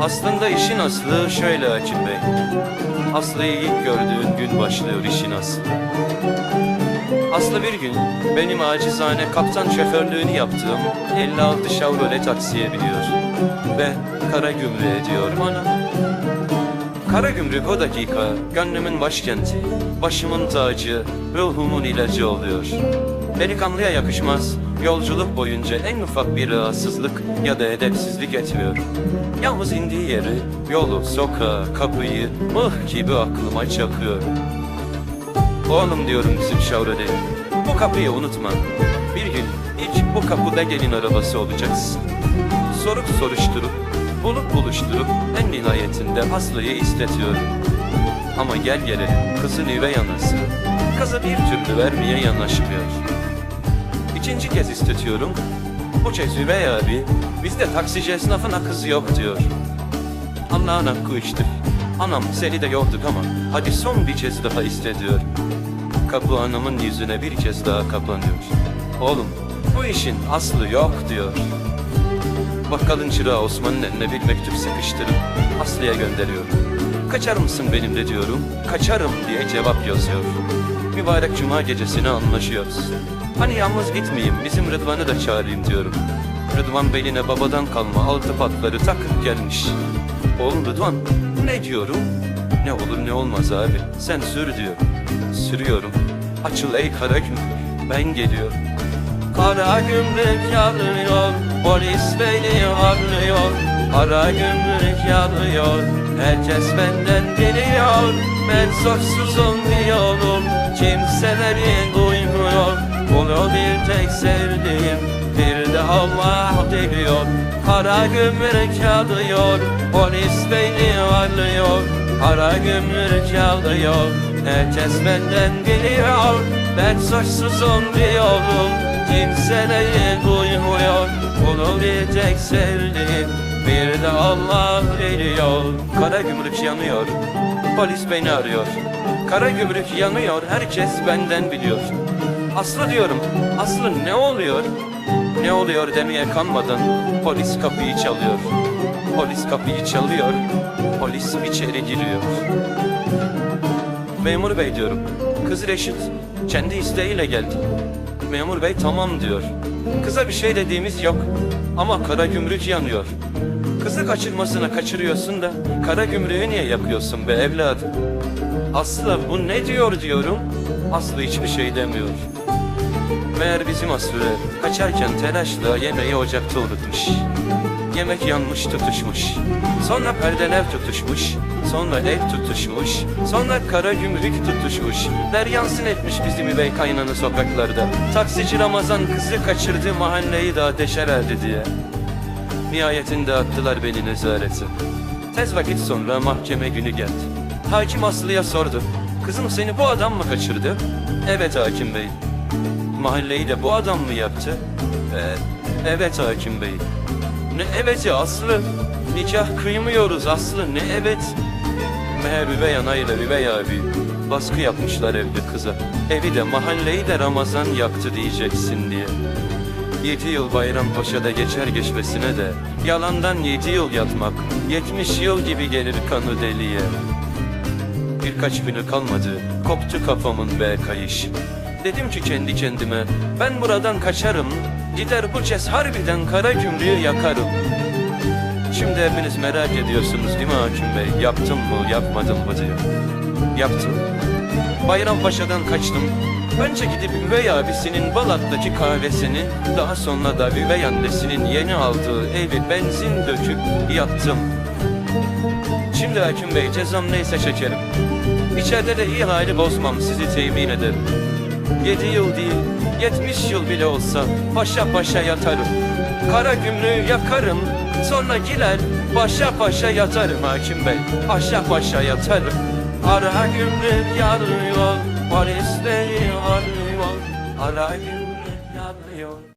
Aslında işin aslı şöyle Hakim Bey. Aslı'yı ilk gördüğün gün başlıyor işin aslı. Aslı bir gün benim acizane kaptan şoförlüğünü yaptığım 56 Chevrolet taksiye biniyor. Ve kara gümrüğe diyor bana. Kara gümrük o dakika gönlümün başkenti, başımın tacı, ruhumun ilacı oluyor. Delikanlıya yakışmaz, yolculuk boyunca en ufak bir rahatsızlık ya da edepsizlik etmiyor. Yalnız indiği yeri, yolu, sokağı, kapıyı mıh gibi aklıma çakıyor. Oğlum diyorum bizim Şavre'de, bu kapıyı unutma. Bir gün ilk bu kapıda gelin arabası olacaksın. Sorup soruşturup, bulup buluşturup en nihayetinde Aslı'yı istetiyorum. Ama gel gelelim kızın üvey anası. Kızı bir türlü vermeye yanaşmıyor. İkinci kez istetiyorum. Bu kez üvey abi bizde taksici esnafına kız yok diyor. Allah'ın hakkı işte. Anam seni de yorduk ama hadi son bir kez daha iste diyor. Kapı anamın yüzüne bir kez daha kapanıyor. Oğlum bu işin aslı yok diyor. Bakkalın çırağı Osman'ın eline bir mektup sıkıştırıp Aslı'ya gönderiyor. Kaçar mısın benimle diyorum. Kaçarım diye cevap yazıyor. Mübarek cuma gecesine anlaşıyoruz. Hani yalnız gitmeyeyim bizim Rıdvan'ı da çağırayım diyorum. Rıdvan beline babadan kalma altı patları takıp gelmiş. Oğlum Rıdvan ne diyorum? Ne olur ne olmaz abi sen sür diyor. Sürüyorum. Açıl ey kara gün ben geliyorum. Kara gümrük yanıyor, polis beni arıyor. Kara gümrük yanıyor, herkes benden geliyor. Ben suçsuzum diyorum, kimse beni duymuyor. Bunu bir tek sevdiğim, bir de Allah biliyor. Kara gümrük yanıyor, polis beni arıyor. Kara gümrük yanıyor, herkes benden geliyor. Ben suçsuzum diyorum, Kimse neyi duymuyor Bunu bir tek sevdiğim Bir de Allah biliyor Kara gümrük yanıyor Polis beni arıyor Kara gümrük yanıyor Herkes benden biliyor Aslı diyorum Aslı ne oluyor Ne oluyor demeye kanmadan Polis kapıyı çalıyor Polis kapıyı çalıyor Polis içeri giriyor Memur bey diyorum. Kız Reşit kendi isteğiyle geldi. Memur bey tamam diyor. Kıza bir şey dediğimiz yok. Ama kara gümrük yanıyor. Kızı kaçırmasına kaçırıyorsun da kara gümrüğü niye yakıyorsun be evladım? Aslı bu ne diyor diyorum. Aslı hiçbir şey demiyor. Meğer bizim Aslı kaçarken telaşla yemeği ocakta unutmuş. Yemek yanmış tutuşmuş. Sonra perdeler tutuşmuş. Sonra ev tutuşmuş. Sonra kara gümrük tutuşmuş. Deryansın etmiş bizim üvey kaynanı sokaklarda. Taksici Ramazan kızı kaçırdı mahalleyi de ateşe erdi diye. Nihayetinde attılar beni nezarete. Tez vakit sonra mahkeme günü geldi. Hakim Aslı'ya sordu. Kızım seni bu adam mı kaçırdı? Evet hakim bey. Mahalleyi de bu adam mı yaptı? Ee, evet hakim bey. Ne eveti Aslı? Nikah kıymıyoruz Aslı ne evet? Meğer üvey anayla üvey abi baskı yapmışlar evde kıza. Evi de mahalleyi de Ramazan yaktı diyeceksin diye. Yedi yıl Bayrampaşa'da geçer geçmesine de Yalandan yedi yıl yatmak Yetmiş yıl gibi gelir kanı deliye. Birkaç günü kalmadı Koptu kafamın be kayış. Dedim ki kendi kendime Ben buradan kaçarım Gider bu kez harbiden kara gümrüğü yakarım. Şimdi hepiniz merak ediyorsunuz değil mi Hakim Bey? Yaptım mı yapmadım mı diye. Yaptım Bayrampaşa'dan kaçtım Önce gidip üvey abisinin Balat'taki kahvesini Daha sonra da üvey annesinin yeni aldığı evi benzin döküp yattım Şimdi Hakim Bey cezam neyse çekerim İçeride de iyi hali bozmam sizi temin ederim Yedi yıl değil, yetmiş yıl bile olsa paşa paşa yatarım. Kara gümrüğü yakarım, sonra girer paşa paşa yatarım hakim bey. Paşa paşa yatarım. Kara gümrük yanıyor, polis beni arıyor. Kara gümrük